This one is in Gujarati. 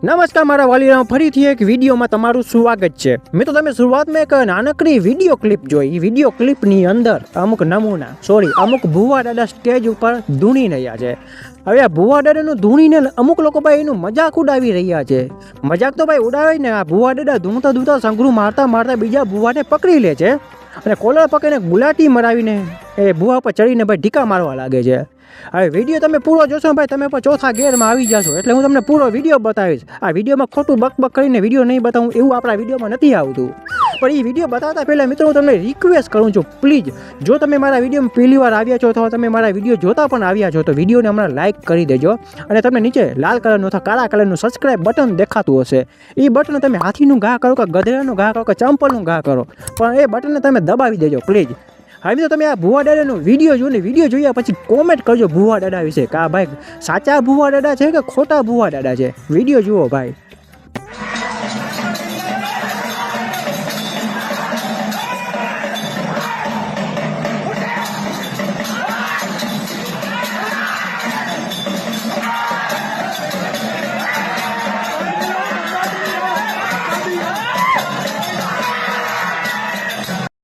નમસ્કાર, મારા વાલીરામ. ફરીથી એક વિડીયોમાં તમારું સ્વાગત છે. મિત્રો, તમે શરૂઆતમાં એક નાનકડી વીડિયો ક્લિપ જોઈ. વીડિયો ક્લિપની અંદર અમુક નમૂના, સોરી, અમુક ભુવા દાદા સ્ટેજ ઉપર ધૂણી રહ્યા છે. હવે આ ભુવા દાદાનું ધૂણીને અમુક લોકો ભાઈ એનું મજાક ઉડાવી રહ્યા છે. મજાક તો ભાઈ ઉડાવે ને, આ ભુવા દાદા ધૂણતા ધૂણતા સંઘરું મારતા મારતા બીજા ભુવાને પકડી લે છે. અને કોલર પકડીને ગુલાટી મરાવીને એ ભુવા પર ચડીને ભાઈ ઢીકા મારવા લાગે છે. હવે વીડિયો તમે પૂરો જોશો ભાઈ, તમે પણ ચોથા ગેરમાં આવી જશો એટલે હું તમને પૂરો વીડિયો બતાવીશ. આ વિડીયોમાં ખોટું બકબક બક કરીને વીડિયો નહીં બતાવું, એવું આપણા વિડીયોમાં નથી આવતું. પણ એ વીડિયો બતાવતા પહેલાં મિત્રો હું તમને રિક્વેસ્ટ કરું છું પ્લીઝ જો તમે મારા વિડીયોમાં પહેલી વાર આવ્યા છો અથવા તમે મારા વીડિયો જોતા પણ આવ્યા છો, તો વિડીયોને હમણાં લાઇક કરી દેજો અને તમને નીચે લાલ કલરનું અથવા કાળા કલરનું સબસ્ક્રાઇબ બટન દેખાતું હશે. એ બટન તમે હાથીનું ઘા કરો કે ગધેડાનું ઘા કરો કે ચંપલનું ઘા કરો, પણ એ બટનને તમે દબાવી દેજો પ્લીઝ હવે તો તમે આ ભુવા દાદાનો વીડિયો જોઈને વીડિયો જોયા પછી કોમેન્ટ કરજો ભુવા દાદા વિશે કે ભાઈ સાચા ભુવા દાદા છે કે ખોટા ભુવા દાદા છે? વીડિયો જુઓ ભાઈ.